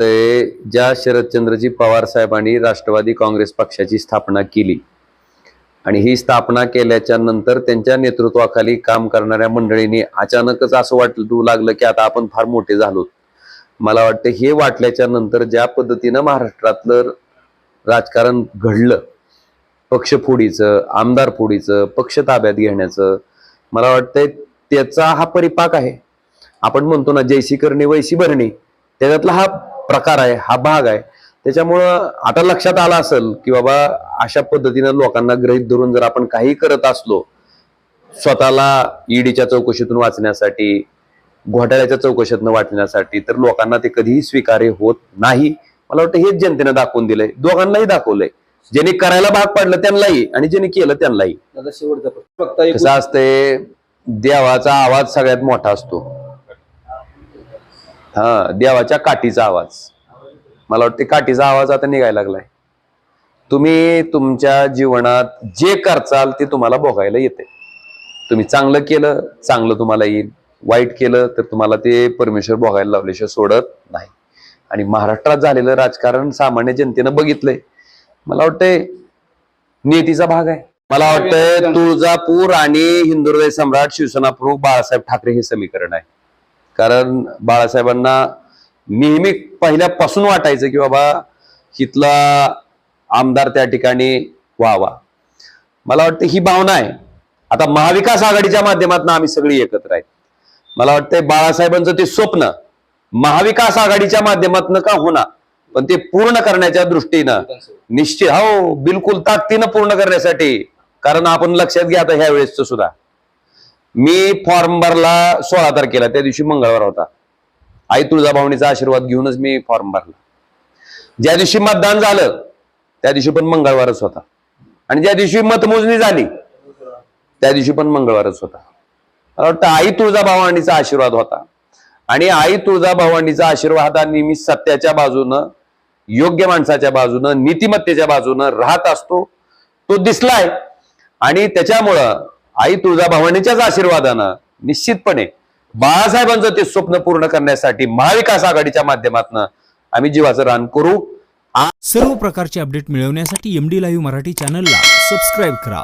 ते ज्या शरदचंद्रजी पवार साहेबांनी राष्ट्रवादी काँग्रेस पक्षाची स्थापना केली. आणि ही स्थापना केल्याच्यानंतर त्यांच्या नेतृत्वाखाली काम करणाऱ्या मंडळींनी अचानकच असं वाटू लागलं की आता आपण फार मोठे झालो मला वाटतं हे वाटल्याच्या नंतर ज्या पद्धतीनं महाराष्ट्रातलं राजकारण घडलं पक्षफोडीचं आमदार फोडीचं पक्ष ताब्यात घेण्याचं मला वाटतंय त्याचा हा परिपाक आहे. आपण म्हणतो ना जैसी करणे वैसी भरणे. त्याच्यातला हा प्रकार आहे हा भाग आहे. त्याच्यामुळं आता लक्षात आलं असेल की बाबा अशा पद्धतीनं लोकांना ग्रहित धरून जर आपण काही करत असलो स्वतःला ईडीच्या चौकशीतून वाचण्यासाठी घोटाळ्याच्या चौकशीतून वाचण्यासाठी तर लोकांना ते कधीही स्वीकार्य होत नाही. मला वाटतं हेच जनतेनं दाखवून दिलंय. दोघांनाही दाखवलंय. ज्यांनी करायला भाग पाडलं त्यांनाही आणि ज्यांनी केलं त्यांनाही. कसं असतंय देवाचा आवाज सगळ्यात मोठा असतो. हा देवाच्या काठीचा आवाज. मला वाटते काठीचा आवाज आता निघायला लागलाय. तुम्ही तुमच्या जीवनात जे करचाल ते तुम्हाला भोगायला येते तुम्ही चांगलं केलं चांगलं तुम्हाला येईल. वाईट केलं तर तुम्हाला ते परमेश्वर भोगायला लावल्याशिवाय सोडत नाही. आणि महाराष्ट्रात झालेलं राजकारण सामान्य जनतेनं बघितलंय. मला वाटतंय नियतीचा भाग आहे. मला वाटतंय तुळजापूर आणि हिंदुहृदय सम्राट शिवसेना प्रमुख बाळासाहेब ठाकरे हे समीकरण आहे. कारण बाळासाहेबांना नेहमी पहिल्यापासून वाटायचं की बाबा इथला आमदार त्या ठिकाणी व्हावा. मला वाटतं ही भावना आहे. आता महाविकास आघाडीच्या माध्यमातून आम्ही सगळी एकत्र आहे. मला वाटतंय बाळासाहेबांचं ते स्वप्न महाविकास आघाडीच्या माध्यमातून का होणार? पण ते पूर्ण करण्याच्या दृष्टीनं निश्चित हो बिलकुल ताकदीनं पूर्ण करण्यासाठी. कारण आपण लक्षात घ्या आता ह्या वेळेसचं सुद्धा. मी फॉर्म भरला सोळा तारखेला त्या दिवशी मंगळवार होता. आई तुळजाभवानीचा आशीर्वाद घेऊनच मी फॉर्म भरला. ज्या दिवशी मतदान झालं त्या दिवशी पण मंगळवारच होता. आणि ज्या दिवशी मतमोजणी झाली त्या दिवशी पण मंगळवारच होता. मला वाटतं आई तुळजाभवानीचा आशीर्वाद होता. आणि आई तुळजाभवानीचा आशीर्वाद हा नेहमी सत्याच्या बाजूनं योग्य माणसाच्या बाजूनं नीतिमत्तेच्या बाजूनं राहत असतो. तो दिसलाय. आणि त्याच्यामुळं आई तुळजाभवानीच्याच आशीर्वादानं निश्चितपणे बाळासाहेबांचं ते स्वप्न पूर्ण करण्यासाठी महाविकास आघाडीच्या माध्यमातून आम्ही जीवाचं रान करू. सर्व प्रकारचे अपडेट मिळवण्यासाठी एम डी लाईव्ह मराठी चॅनलला सबस्क्राईब करा.